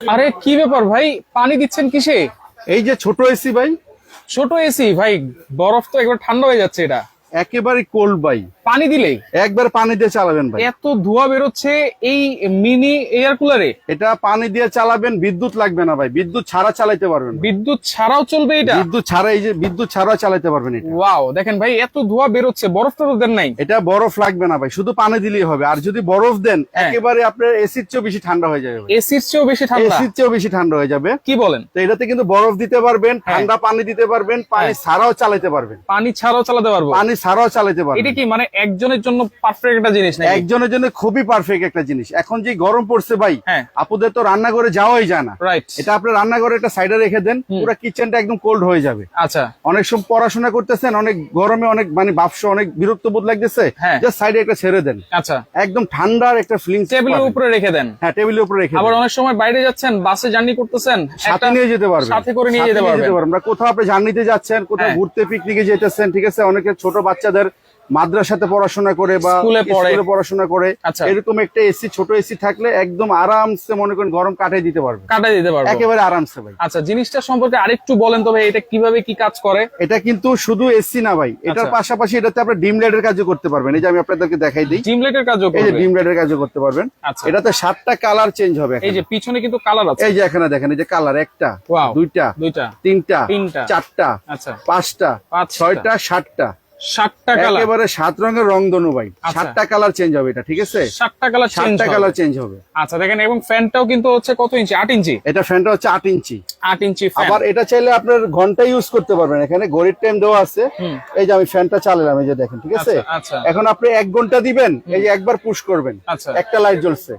আরে কি ব্যাপার ভাই? পানি দিচ্ছেন কিসে? এই যে ছোট এসি ভাই। ছোট এসি ভাই বরফ তো একবার ঠান্ডা হয়ে যাচ্ছে এটা। একেবারে কোল্ড ভাই। পানি দিলেই? একবার পানি দিয়ে চালাবেন ভাই। এত ধোয়া বেরোচ্ছে এই মিনি এয়ার কুলারে এটা পানি দিয়ে চালাবেন বিদ্যুৎ লাগবে না ভাই। বিদ্যুৎ ছাড়া চালাতে পারবেন বিদ্যুৎ ছাড়াও চলবে এটা? বিদ্যুৎ ছাড়া এই যে বিদ্যুৎ ছাড়াও চালাতে পারবেন এটা। ওয়াও দেখেন ভাই এত ধোয়া বেরোচ্ছে বরফটা তো দেন নাই। এটা বরফ লাগবে না ভাই শুধু পানি দিলেই হবে। আর যদি বরফ দেন হ্যাঁ। একেবারে আপনার এসির চেয়েও বেশি ঠান্ডা হয়ে যাবে এসির চেয়েও বেশি ঠান্ডা? এসির চেয়েও বেশি ঠান্ডা হয়ে যাবে। কি বলেন? তো এটাতে কিন্তু বরফ দিতে পারবেন ঠান্ডা পানি দিতে পারবেন পানি হ্যাঁ। ছাড়াও চালাতে পারবেন। পানি ছাড়াও চালাতে পারব? পানি ছাড়াও চালাতে এটা কি মানে একজনের জন্য পারফেক্ট একটা জিনিস নাকি? একজনের জন্য খুবই পারফেক্ট একটা জিনিস। এখন যে গরম পড়ছে ভাই হ্যাঁ। আপুদের তো রান্না করে যাওয়াই যায় না। রাইট এটা আপনার রান্নাঘরে একটা সাইডে রেখে দেন পুরো কিচেনটা একদম কোল্ড হয়ে যাবে। আচ্ছা। অনেক সময় পড়াশোনা করতেছেন অনেক গরমে অনেক মানে বাপস অনেক বিরক্ত বোধ লাগতেছে হ্যাঁ। জাস্ট সাইডে একটা ছেড়ে দেন। আচ্ছা। একদম ঠান্ডার একটা ফিলিং টেবিলের উপরে রেখে দেন। হ্যাঁ টেবিলের উপরে রেখে আবার অনেক সময় বাইরে যাচ্ছেন বাসে জার্নি করতেছেন সাথে নিয়ে যেতে পারবেন। সাথে করে নিয়ে যেতে পারবেন। আমরা কোথাও আপনি জার্নিতে যাচ্ছেন কোথাও হ্যাঁ। ঘুরতে পিকনিকে যেতেছেন ঠিক আছে? অনেকে ছোট বাচ্চাদের মাদ্রাসাতে পড়াশোনা করে বা স্কুলে পড়ে। পড়াশোনা করে আচ্ছা। এরকম একটা এসি ছোট এসি থাকলে একদম আরামসে মনে করেন গরম কাটিয়ে দিতে পারবে। কাটাই দিতে পারব। একেবারে আরামসে ভাই। আচ্ছা জিনিসটা সম্পর্কে আরেকটু বলেন তবে এটা কীভাবে কি কাজ করে? এটা কিন্তু শুধু এসি না ভাই এটার আচ্ছা। পাশাপাশি এটাতে আপনি ডিম লাইটের কাজও করতে পারবেন। এই যে আমি আপনাদেরকে দেখাই দিই। জিমলেটের কাজও এই যে ডিম লাইটের কাজও করতে পারবেন। আচ্ছা। এটাতে সাতটা কালার চেঞ্জ হবে এই যে পিছনে কিন্তু কালার আছে। এই যে এখানে দেখেন এই যে কালার একটা দুইটা দুইটা। তিনটা তিনটা। চারটা আচ্ছা। পাঁচটা পাঁচটা। ছয়টা সাতটা। সাতটা কালার। একেবারে সাত রঙের রং দনু ভাই। আচ্ছা। সাতটা কালার চেঞ্জ হবে এটা ঠিক আছে? সাতটা কালার সাতটা কালার চেঞ্জ হবে। আচ্ছা দেখেন এবং ফ্যানটাও কিন্তু হচ্ছে কত ইঞ্চি আট ইঞ্চি এটা ফ্যানটা হচ্ছে আট ইঞ্চি আট ইঞ্চি আবার এটা চাইলে আপনার ঘণ্টা ইউজ করতে পারবেন। এখানে ঘড়ির টাইম দেওয়া আছে। এই যে আমি ফ্যানটা চালালাম এই যে দেখেন ঠিক আছে? আচ্ছা, আচ্ছা। এখন আপনি এক ঘণ্টা দিবেন এই যে একবার পুশ করবেন। একটা লাইট জ্বলছে।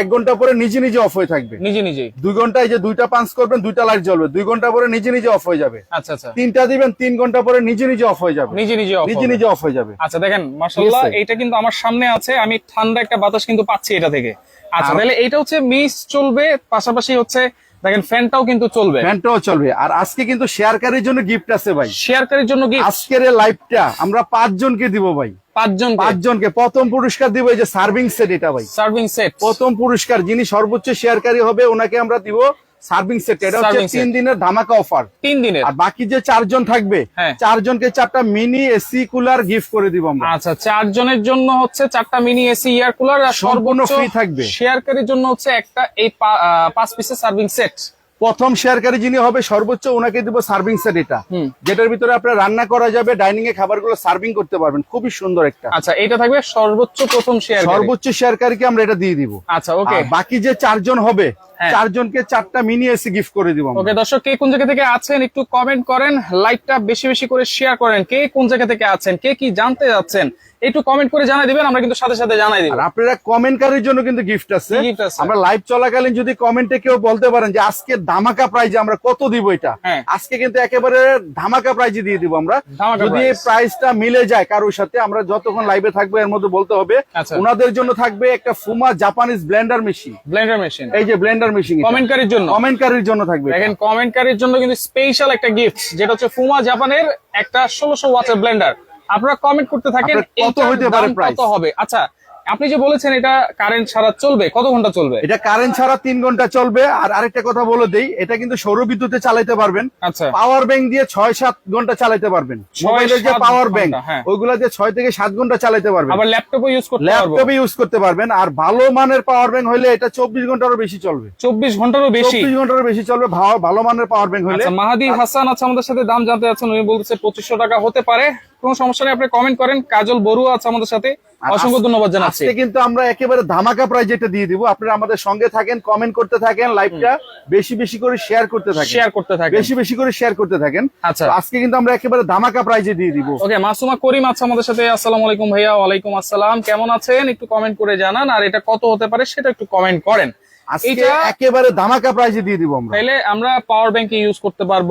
এক ঘণ্টা পরে নিজে নিজে অফ হয়ে থাকবে। নিজে নিজেই দুই ঘন্টায় যে দুইটা পাঞ্চ করবেন দুইটা লাইট জ্বলবে। দুই ঘণ্টা পরে নিজে নিজে অফ হয়ে যাবে। আচ্ছা আচ্ছা। তিনটা দিবেন তিন ঘণ্টা পরে নিজে নিজে অফ হয়ে যাবে। নিজে নিজে নিজে হবে। নিজে অফ হয়ে যাবে। আচ্ছা দেখেন আছে? এইটা কিন্তু আমার সামনে আছে আমি ঠান্ডা একটা বাতাস কিন্তু পাচ্ছি এটা থেকে। আচ্ছা তাহলে এটা হচ্ছে মিস চলবে পাশাপাশি হচ্ছে দেখেন ফ্যানটাও কিন্তু চলবে। ফ্যানটাও চলবে। আর আজকে কিন্তু শেয়ারকারীর জন্য গিফট আছে ভাই। শেয়ারকারীর জন্য কি আজকের লাইভটা আমরা পাঁচজনকে দিব ভাই। পাঁচজন পাঁচজনকে। প্রথম পুরস্কার দিব এই যে সার্ভিং সেট এটা ভাই। সার্ভিং সেট প্রথম পুরস্কার যিনি সর্বোচ্চ শেয়ারকারী হবে ওনাকে আমরা দিব সার্ভিং সেট এটা হচ্ছে তিন দিনের ধামাকা অফার তিন দিনের। আর বাকি যে চারজন থাকবে হ্যাঁ। চারজনকে চারটা মিনি এসি কুলার গিফট করে দিব আমরা। আচ্ছা চারজনের জন্য হচ্ছে চারটা মিনি এসি এয়ার কুলার আর সর্বোচ্চ free থাকবে। শেয়ারকারীর জন্য হচ্ছে একটা এই পাঁচ পিসের সার্ভিং সেট প্রথম শেয়ারকারী যিনি হবে সর্বোচ্চ ওনাকে দিব সার্ভিং সেট এটা। যেটার ভিতরে আপনার রান্না করা যাবে ডাইনিং এ খাবারগুলো সার্ভিং করতে পারবেন। খুবই সুন্দর একটা। আচ্ছা এটা থাকবে সর্বোচ্চ প্রথম শেয়ার সর্বোচ্চ শেয়ারকারীকে আমরা এটা দিয়ে দিব। আচ্ছা ওকে বাকি যে চারজন হবে। চারজনকে চারটা মিনি এসি গিফট করে দিব ওকে দর্শক কে কোন জায়গা থেকে আছেন একটু কমেন্ট করেন লাইকটা বেশি বেশি করে শেয়ার করেন কে কোন জায়গা থেকে আছেন কে কি জানতে যাচ্ছেন একটু কমেন্ট করে জানাই দিবেন আমরা কিন্তু সাথে সাথে জানাই দিব আর আপনারা কমেন্টকারীর জন্য কিন্তু গিফট আছে? আমরা লাইভ চলাকালীন যদি কমেন্টে কেউ বলতে পারেন যে আজকে ধামাকা প্রাইজে আমরা কত দিব এটা হ্যাঁ। আজকে কিন্তু একেবারে ধামাকা প্রাইজে দিয়ে দিব আমরা যদি এই। প্রাইসটা মিলে যায় কারোর সাথে আমরা যতক্ষণ লাইভে থাকব এর মধ্যে বলতে হবে আচ্ছা। ওনাদের জন্য থাকবে একটা ফুমা Japanese blender machine blender machine এই যে ব্লেন্ডার মেশিন কমেন্টকারীর জন্য। কমেন্টকারীর জন্য থাকবে দেখেন কমেন্টকারীর জন্য কিন্তু স্পেশাল একটা গিফট যেটা হচ্ছে ফুমা জাপানের একটা ষোলোশো ওয়াটের ব্লেন্ডার আপনারা কমেন্ট করতে থাকেন কত হতে পারে? কত হবে? আচ্ছা আপনি যে বলেছেন এটা কারেন্ট ছাড়া চলবে কত ঘণ্টা চলবে? এটা কারেন্ট ছাড়া তিন ঘণ্টা চলবে। আর আরেকটা কথা বলে দেই এটা কিন্তু সৌর বিদ্যুতে চালাতে পারবেন। আচ্ছা। পাওয়ার ব্যাংক দিয়ে ছয় সাত ঘণ্টা চালাতে পারবেন। মোবাইলের যে পাওয়ার ব্যাংক। ওইগুলা যে ছয় থেকে সাত ঘণ্টা চালাতে পারবেন। আবার ল্যাপটপও ইউজ করতে ল্যাপটপে ইউজ করতে পারবেন। আর ভালো মানের পাওয়ার ব্যাংক হলে এটা চব্বিশ ঘন্টারও বেশি চলবে। চব্বিশ ঘন্টারও বেশি? চব্বিশ ঘন্টারও বেশি চলবে ভালো মানের পাওয়ার ব্যাংক হলে আচ্ছা মাহাদি হাসান আছে আমাদের সাথে দাম জানতে যাচ্ছেন উনি বলতেছে পঁচিশশো টাকা হতে পারে। কোনো সমস্যা নেই আপনি কমেন্ট করেন। কাজল বড়ুয়া আছে আমাদের সাথে। অসংখ্য ধন্যবাদ জানাচ্ছি। আজকে কিন্তু আমরা একেবারে ধামাকা প্রাইজ এটা দিয়ে দিব। আপনারা আমাদের সঙ্গে থাকেন কমেন্ট করতে থাকেন লাইভটা বেশি বেশি করে শেয়ার করতে থাকেন। শেয়ার করতে থাকেন। বেশি বেশি করে শেয়ার করতে থাকেন। আচ্ছা। আজকে কিন্তু আমরা একেবারে ধামাকা প্রাইজে দিয়ে দিব। ওকে মাসুমা করিম আছে আমাদের সাথে। আসসালামু আলাইকুম ভাইয়া ওয়ালাইকুম আসসালাম। কেমন আছেন? একটু কমেন্ট করে জানান। আর এটা কত হতে পারে সেটা একটু কমেন্ট করেন। আজকে একেবারে ধামাকা প্রাইজে দিয়ে দিব আমরা। পাওয়ার ব্যাংকে ইউজ করতে পারব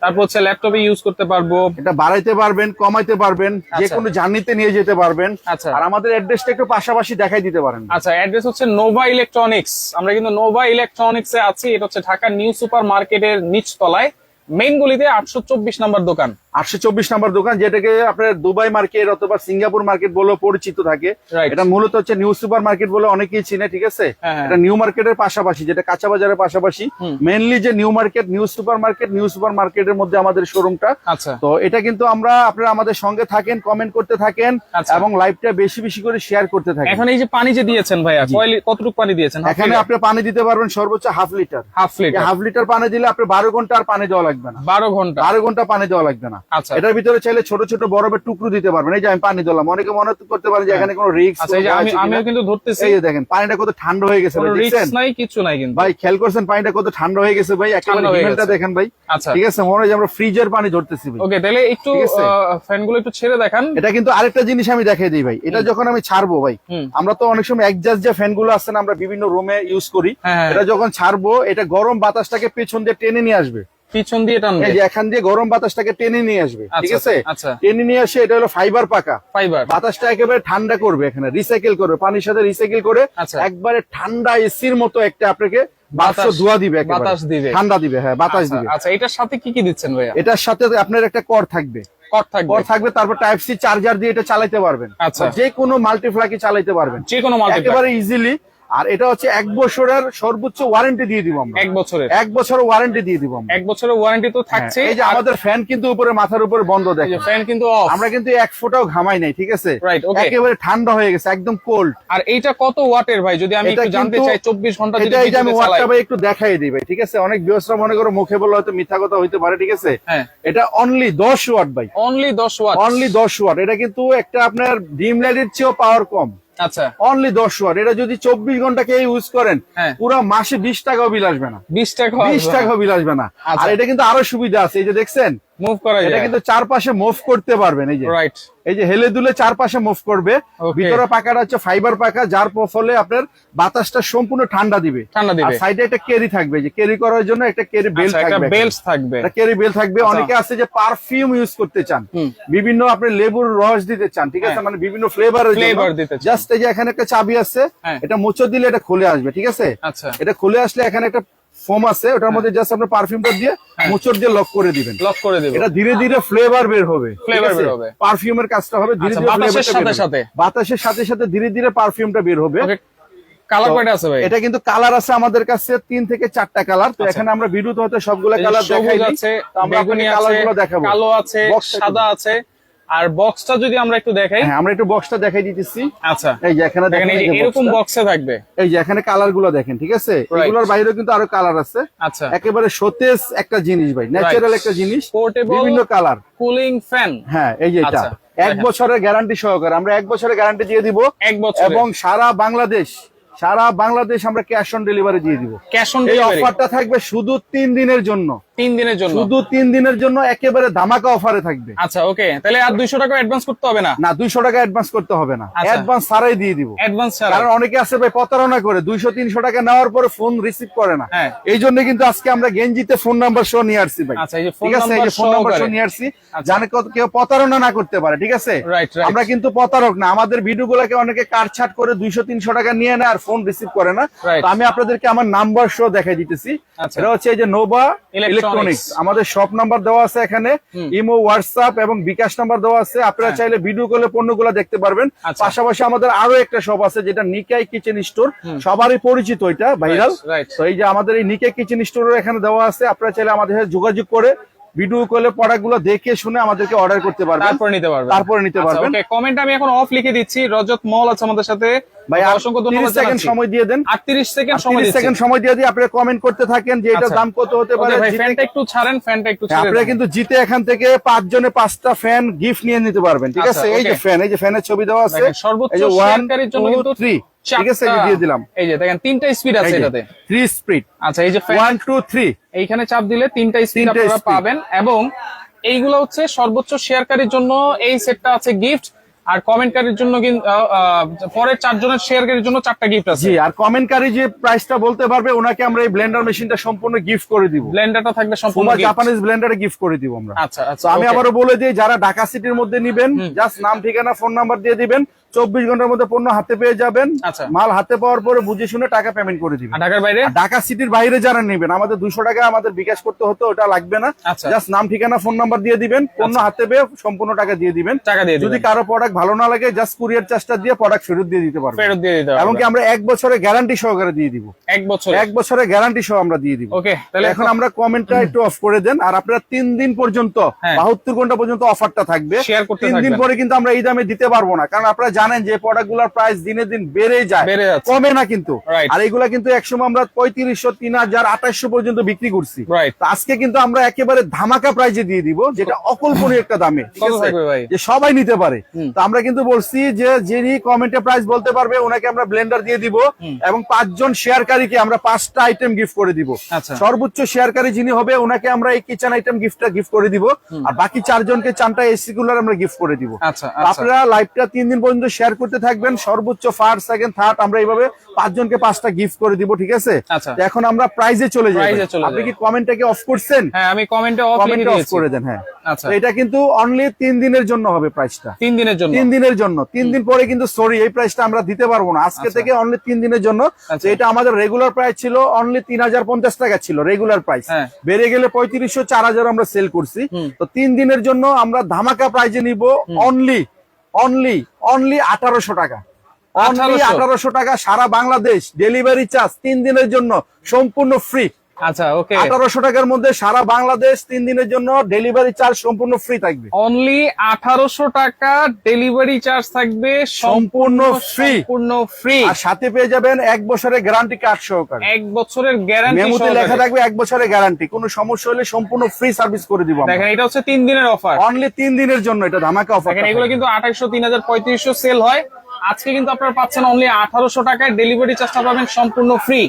তারপর হচ্ছে ল্যাপটপে ইউজ করতে পারব। এটা বাড়াইতে পারবেন কমাইতে পারবেন যে আচ্ছা। কোনো জার্নিতে নিয়ে যেতে পারবেন। আচ্ছা। আর আমাদের অ্যাড্রেসটা একটু পাশাপাশি দেখাই দিতে পারেন। আচ্ছা অ্যাড্রেস হচ্ছে নোভা ইলেকট্রনিক্স আমরা কিন্তু নোভা ইলেকট্রনিক্স এ আছি এটা হচ্ছে ঢাকা নিউ সুপার মার্কেটের নিচ তলায় মেইন গলিতে আটশো চব্বিশ নাম্বার দোকান। আটশো চব্বিশ নাম্বার দোকান যেটাকে আপনার দুবাই মার্কেট অথবা সিঙ্গাপুর মার্কেট বলে পরিচিত থাকে। এটা মূলত হচ্ছে নিউ সুপার মার্কেট বলে অনেকেই চিনে ঠিক আছে? হ্যাঁ, হ্যাঁ। এটা নিউ মার্কেটের পাশাপাশি যেটা কাঁচা বাজারের পাশাপাশি। মেনলি যে new market new super market new super মার্কেটের মধ্যে আমাদের শোরুমটা আচ্ছা। তো এটা কিন্তু আমরা আপনারা আমাদের সঙ্গে থাকেন কমেন্ট করতে থাকেন আচ্ছা। এবং লাইভটা বেশি বেশি করে শেয়ার করতে থাকেন। এখন এই যে পানি যে দিয়েছেন ভাইয়া। কতটুকু পানি দিয়েছেন? এখানে আপনি পানি দিতে পারবেন সর্বোচ্চ half litre. Half litre. Half litre পানি দিলে আপনি বারো ঘণ্টা আর পানি দেওয়া লাগবে না। বারো ঘণ্টা। বারো ঘণ্টা পানি দেওয়া লাগবে না। আচ্ছা। এটার ভিতরে চাইলে ছোট ছোট বরফের টুকরো দিতে পারবেন। এই যে আমি পানি দিলাম অনেকে মনে করতে পারে যে এখানে কোনো রিক্স আচ্ছা আমিও কিন্তু ধরতেছি। এই দেখেন পানিটা কত ঠান্ডা হয়ে গেছে নাই কিছু নাই কিন্তু। ভাই খেয়াল করছেন পানিটা কত ঠান্ডা হয়ে গেছে ভাই? একেবারে হিমেলটা দেখেন ভাই। আচ্ছা। ঠিক আছে মনে হয় আমরা ফ্রিজের পানি ধরতেছি ভাই। ওকে তাহলে একটু ঠিক ফ্যানগুলো একটু ছেড়ে দেখান। এটা কিন্তু আরেকটা জিনিস আমি দেখাই দিই ভাই। এটা যখন আমি ছাড়বো ভাই আমরা তো অনেক সময় একজাস্ট যে ফ্যানগুলো আছে না আমরা বিভিন্ন রুমে ইউজ করি। হ্যাঁ, হ্যাঁ। এটা যখন ছাড়বো এটা গরম বাতাসটাকে পেছন দিয়ে টেনে নিয়ে আসবে। পিছন দিয়ে টানবে এই যে এখান দিয়ে গরম বাতাসটাকে টেনে নিয়ে আসবে ঠিক আচ্ছা আছে? আচ্ছা টেনে নিয়ে আসে এটা হলো ফাইবার পাকা। ফাইবার বাতাসটা একেবারে ঠান্ডা করবে এখানে রিসাইকেল করবে পানির সাথে রিসাইকেল করে আচ্ছা। একবারে ঠান্ডা এসির মতো একটা আপনাকে দিবে বাতাস দিবে। ঠান্ডা দিবে হ্যাঁ বাতাস আচ্ছা, দিবে। আচ্ছা এটার সাথে কি কি দিচ্ছেন ভাইয়া? এটার সাথে আপনার একটা কর থাকবে। কর থাকবে। তারপর টাইপ সি চার্জার দিয়ে এটা চালাতে পারবেন। আচ্ছা। যে কোনো মাল্টিপ্লাকি চালাতে পারবেন। যে কোনো একেবারে ইজিলি আর এটা হচ্ছে এক বছরের সর্বোচ্চ ওয়ারেন্টি দিয়ে দিব আমরা। এক বছরের। এক বছরের ওয়ারেন্টি দিয়ে দিব আমরা। এক বছরের ওয়ারেন্টি তো থাকছে। হ্যাঁ, এই যে আমাদের ফ্যান কিন্তু উপরে মাথার উপরে বন্ধ দেখে ফ্যান কিন্তু অফ আমরা কিন্তু এক ফোঁটাও ঘামাই নাই ঠিক আছে. একেবারে ঠান্ডা হয়ে গেছে একদম কোল্ড আর এইটা কত ওয়াটের ভাই? যদি আমি একটু জানতে চাই চব্বিশ ঘণ্টা যদি এটা এই যে আমি ওয়াটটা ভাই একটু দেখাই দিই ভাই ঠিক আছে? অনেক বিয়সরা মনে করো মুখে বললে হয়তো মিথ্যা কথা হইতে পারে ঠিক আছে? হ্যাঁ। এটা অনলি দশ ওয়াট ভাই। অনলি দশ ওয়াট অনলি দশ ওয়াট এটা কিন্তু একটা আপনার ডিম লাইটের চেয়েও পাওয়ার কম। আচ্ছা। অনলি দশ ওয়াট। এটা যদি চব্বিশ ঘণ্টা কে ইউজ করেন হ্যাঁ। পুরো মাসে বিশ টাকাও বিল আসবে না। বিশ টাকা বিশ টাকাও বিল আসবে না। আচ্ছা। আর এটা কিন্তু আরও সুবিধা আছে। এই যে দেখছেন মুভ করা এটা যায়। কিন্তু চারপাশে মুভ করতে পারবেন এই যে। রাইট এই যে হেলে দুলে চারপাশে মুভ করবে। ভিতরে পাকাটা হচ্ছে ফাইবার পাকা যার ফলে আপনার বাতাসটা সম্পূর্ণ ঠান্ডা দিবে। ঠান্ডা দিবে। সাইডে একটা থাকবে যে কেরি করার জন্য একটা বেল আচ্ছা, একটা থাকবে থাকবে। একটা বেল থাকবে। আচ্ছা। অনেকে আছে যে পারফিউম ইউজ করতে চান। বিভিন্ন আপনি লেবুর রস দিতে চান ঠিক আছে? হ্যাঁ। মানে বিভিন্ন ফ্লেভারের Flavor দিতে জাস্ট এই যে এখানে একটা চাবি আছে হ্যাঁ। এটা মুচো দিলে এটা খুলে আসবে ঠিক আছে? আচ্ছা। এটা খুলে আসলে এখানে একটা ফোম আছে ওটার মধ্যে জাস্ট আপনি পারফিউমটা দিয়ে হ্যাঁ। মুচোর দিয়ে লক করে দিবেন। লক করে দেবো। এটা ধীরে ধীরে ফ্লেভার বের হবে Flavor বের হবে। পারফিউমের কাজটা হবে ধীরে আচ্ছা, ধীরে বাতাসের সাথে সাথে। বাতাসের সাথে সাথে ধীরে ধীরে পারফিউমটা বের হবে। কালার কয়টা আছে ভাই। এটা কিন্তু কালার আছে আমাদের কাছে তিন থেকে চারটা কালার তো। এখানে আমরা ভিডিওতে হয়তো সবগুলো কালার দেখাই আমরা দেখাবো। কালো আছে সাদা আছে। আর বক্সটা যদি আমরা একটু দেখাই। হ্যাঁ আমরা একটু বক্সটা দেখাই দিতেছি। আচ্ছা। এই যে এখানে দেখেন এরকম বক্সে থাকবে। এই যে এখানে কালারগুলো দেখেন ঠিক আছে. এগুলোর বাইরেও কিন্তু আরও কালার আছে। আচ্ছা। একেবারে সতেজ একটা জিনিস ভাই ন্যাচারাল একটা জিনিস বিভিন্ন কালার কুলিং ফ্যান হ্যাঁ এই যে এটা। আচ্ছা, এক বছরের গ্যারান্টি সহকারে আমরা এক বছরের গ্যারান্টি দিয়ে দিব। এক বছর এবং সারা বাংলাদেশ সারা বাংলাদেশ আমরা ক্যাশ অন ডেলিভারি দিয়ে দিব। ক্যাশ অন ডেলিভারি অফারটা থাকবে শুধু তিন দিনের জন্য। তিন দিনের জন্য? শুধু তিন দিনের জন্য একেবারে ধামাকা অফারে থাকবে। আচ্ছা ওকে। তাহলে আর দুইশো টাকা অ্যাডভান্স করতে হবে না? না দুইশো টাকা অ্যাডভান্স করতে হবে না। আচ্ছা। অ্যাডভান্স ছাড়াই দিয়ে দিব। অ্যাডভান্স কারণ অনেকে আছে ভাই প্রতারণা করে দুইশো তিনশো টাকা নেওয়ার পরে ফোন রিসিভ করে না। হ্যাঁ। এই জন্য কিন্তু আজকে আমরা গেঞ্জিতে ফোন নাম্বার শো নিয়ে আসছি ভাই। আচ্ছা, ঠিক আছে? এই যে ফোন নাম্বার শো নিয়ে আসছি। আচ্ছা। জানে কত কেউ প্রতারণা না করতে পারে ঠিক আছে. আমরা কিন্তু প্রতারক না। আমাদের ভিডিও গুলাকে অনেকে কাটছাট করে দুইশো তিনশো টাকা নিয়ে নেয় আর ফোন রিসিভ করে না। আমি আপনাদেরকে আমার নাম্বার শো দেখাই দিতেছি। আচ্ছা। এটা হচ্ছে এই যে নোভা Electronics। ইলেকট্রনিক্স আমাদের শপ নাম্বার দেওয়া আছে এখানে ইমো হোয়াটসঅ্যাপ এবং বিকাশ নাম্বার দেওয়া আছে। আপনারা চাইলে ভিডিও কলে পণ্যগুলো দেখতে পারবেন। হ্যাঁ। আচ্ছা। পাশাপাশি আমাদের আরও একটা শপ আছে যেটা নিকাই কিচেন স্টোর সবারই পরিচিত এটা ভাইরাল. তো এই যে আমাদের এই নিকাই কিচেন স্টোরের এখানে দেওয়া আছে। আপনারা চাইলে আমাদের সাথে যোগাযোগ করে ভিডিও কলে প্রোডাক্টগুলো দেখে শুনে আমাদেরকে অর্ডার করতে পারবেন। তারপরে নিতে পারবেন। তারপরে নিতে পারবেন। ওকে কমেন্ট আমি এখন অফ লিখে দিচ্ছি। রজত মল আছে আমাদের সাথে। ভাই আর অসংখ্য 30 ধন্যবাদ সেকেন্ড সময় দিয়ে দেন। 38 সেকেন্ড সময় 30 দিচ্ছি। সেকেন্ড সময় দিয়ে দিয়ে আপনারা কমেন্ট করতে থাকেন যে এটার আচ্ছা। দাম কত হতে পারে ভাই জিতে- ফ্যানটা একটু ছাড়েন ফ্যানটা একটু হ্যাঁ, ছেড়ে আপনারা কিন্তু জিতে এখান থেকে পাঁচ জনে পাঁচটা ফ্যান গিফট নিয়ে নিতে পারবেন ঠিক আচ্ছা, আছে? এই যে ফ্যান এই যে ফ্যানের ছবি দেওয়া আছে। সর্বোচ্চ শেয়ারকারীর জন্য কিন্তু থ্রি ঠিক আছে দিয়ে দিলাম। এই যে দেখেন তিনটা স্পিড আছে এটাতে। থ্রি স্পিড আচ্ছা এই যে ওয়ান টু থ্রি এইখানে চাপ দিলে তিনটা স্পিড আপনারা পাবেন। এবং এইগুলো হচ্ছে সর্বোচ্চ শেয়ারকারীর জন্য এই সেটটা আছে গিফট আর কমেন্টকারীর জন্য পরের চারজনের শেয়ারকারীর জন্য চারটা গিফট আছে। জি আর কমেন্টকারী যে প্রাইসটা বলতে পারবে ওনাকে আমরা এই ব্লেন্ডার মেশিনটা সম্পূর্ণ গিফট করে দিব। ব্লেন্ডারটা থাকবে সম্পূর্ণ জাপানিজ ব্লেন্ডারে গিফট করে দিব আমরা। আচ্ছা আচ্ছা আমি। আবারও বলে দিই যারা ঢাকা সিটির মধ্যে নিবেন জাস্ট নাম ঠিকানা ফোন নাম্বার দিয়ে দিবেন। চব্বিশ ঘণ্টার মধ্যে পণ্য হাতে পেয়ে যাবেন। আচ্ছা। মাল হাতে পাওয়ার পরে বুঝে শুনে টাকা পেমেন্ট করে দিবেন। ঢাকার বাইরে? ঢাকা সিটির বাইরে যারা নেবেন আমাদের দুশো টাকা আমাদের বিকাশ করতে হতো ওটা লাগবে না। আচ্ছা। জাস্ট নাম ঠিকানা ফোন নাম্বার দিয়ে দিবেন পণ্য হাতে পেয়ে সম্পূর্ণ টাকা দিয়ে দিবেন। টাকা দিয়ে যদি কারও প্রোডাক্ট ভালো না লাগে জাস্ট কুরিয়ার চার্জটা দিয়ে প্রোডাক্ট ফেরত দিয়ে দিতে পারবেন। ফেরত দিয়ে দিতে এমনকি আমরা এক বছরের গ্যারান্টি সহকারে দিয়ে দিব। এক বছর? এক বছরের গ্যারান্টি সহ আমরা দিয়ে দিব। ওকে তাহলে এখন আমরা কমেন্টটা একটু অফ করে দেন আর আপনারা তিন দিন পর্যন্ত হ্যাঁ। বাহাত্তর ঘণ্টা পর্যন্ত অফারটা থাকবে। তিন দিন পরে কিন্তু আমরা এই দামে দিতে পারব না কারণ আপনারা জানেন যে প্রোডাক্ট প্রাইস দিনে দিন বেড়ে যায় কমে না কিন্তু। আর এইগুলা কিন্তু একসময় আমরা পঁয়ত্রিশশো তিন হাজার আঠাশশো পর্যন্ত বিক্রি করছি। আজকে কিন্তু আমরা একেবারে ধামাকা প্রাইজে দিয়ে দিব যেটা অকল্পনীয় একটা দামে। যে সবাই নিতে পারে। তো আমরা কিন্তু বলছি যে যিনি কমেন্টে প্রাইস বলতে পারবে ওনাকে আমরা ব্লেন্ডার দিয়ে দিব এবং পাঁচজন শেয়ারকারীকে আমরা পাঁচটা আইটেম গিফট করে দিব। আচ্ছা। সর্বোচ্চ শেয়ারকারী যিনি হবে ওনাকে আমরা এই কিচেন আইটেম গিফটটা গিফট করে দিব। আর বাকি চারজনকে চারটা এসি কুলার আমরা গিফট করে দিব। আচ্ছা আচ্ছা। আপনারা লাইভটা তিন দিন পর্যন্ত শেয়ার করতে থাকবেন। সর্বোচ্চ ফার্স্ট সেকেন্ড থার্ড আমরা এইভাবে পাঁচজনকে পাঁচটা গিফট করে দিব ঠিক আছে? আচ্ছা। এখন আমরা প্রাইজে চলে যাই আপনি কি কমেন্টটাকে অফ করছেন? হ্যাঁ আমি কমেন্টে অফ করে দেন হ্যাঁ। আচ্ছা। এটা কিন্তু অনলি তিন দিনের জন্য হবে প্রাইসটা তিন দিনের জন্য। তিন দিনের জন্য। তিন দিন পরে কিন্তু সরি এই প্রাইসটা আমরা দিতে পারব না। আজকে আচ্ছা। থেকে অনলি তিন দিনের জন্য। এটা আমাদের রেগুলার প্রাইস ছিল অনলি তিন হাজার পঞ্চাশ টাকা ছিল রেগুলার প্রাইস হ্যাঁ। বেড়ে গেলে পঁয়ত্রিশশো চার হাজার আমরা সেল করছি। তো তিন দিনের জন্য আমরা ধামাকা প্রাইজে নিব অনলি অনলি অনলি আঠারোশো টাকা। অনলি আঠারোশো। টাকা সারা বাংলাদেশ ডেলিভারি চার্জ তিন দিনের জন্য সম্পূর্ণ ফ্রি আচ্ছা ওকে আঠারোশো টাকার মধ্যে সারা বাংলাদেশ তিন দিনের জন্য ডেলিভারি চার্জ সম্পূর্ণ ফ্রি থাকবে। অনলি আঠারোশো টাকা ডেলিভারি চার্জ থাকবে সম্পূর্ণ free। সম্পূর্ণ ফ্রি আর সাথে পেয়ে যাবেন এক বছরের গ্যারান্টি কার্ড সহকারে। এক বছরের গ্যারান্টি মেমোতে লেখা থাকবে এক বছরের গ্যারান্টি কোনো সমস্যা হলে সম্পূর্ণ ফ্রি সার্ভিস করে দিব দেখেন এটা হচ্ছে তিন দিনের অফার অনলি তিন দিনের জন্য এটা ধামাকা অফার দেখেন এগুলো কিন্তু আঠাইশো তিন হাজার পঁয়ত্রিশশো সেল হয়। আজকে কিন্তু আপনারা পাচ্ছেন অনলি আঠারোশো টাকায় ডেলিভারি চার্জটা পাবেন সম্পূর্র ফ্রি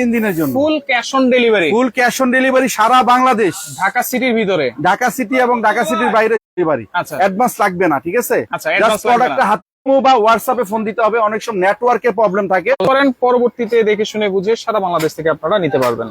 তিন দিনের জন্য। Full cash on delivery full cash on delivery সারা বাংলাদেশ। ঢাকা সিটির ভিতরে। ঢাকা সিটি এবং ঢাকা সিটির বাইরে ডেলিভারি আচ্ছা। অ্যাডভান্স লাগবে না ঠিক আছে? আচ্ছা। প্রোডাক্টটা হাত বা হোয়াটসঅ্যাপে ফোন দিতে হবে। অনেক সময় নেটওয়ার্কের প্রবলেম থাকে। পরবর্তীতে দেখে শুনে বুঝে সারা বাংলাদেশ থেকে আপনারা নিতে পারবেন।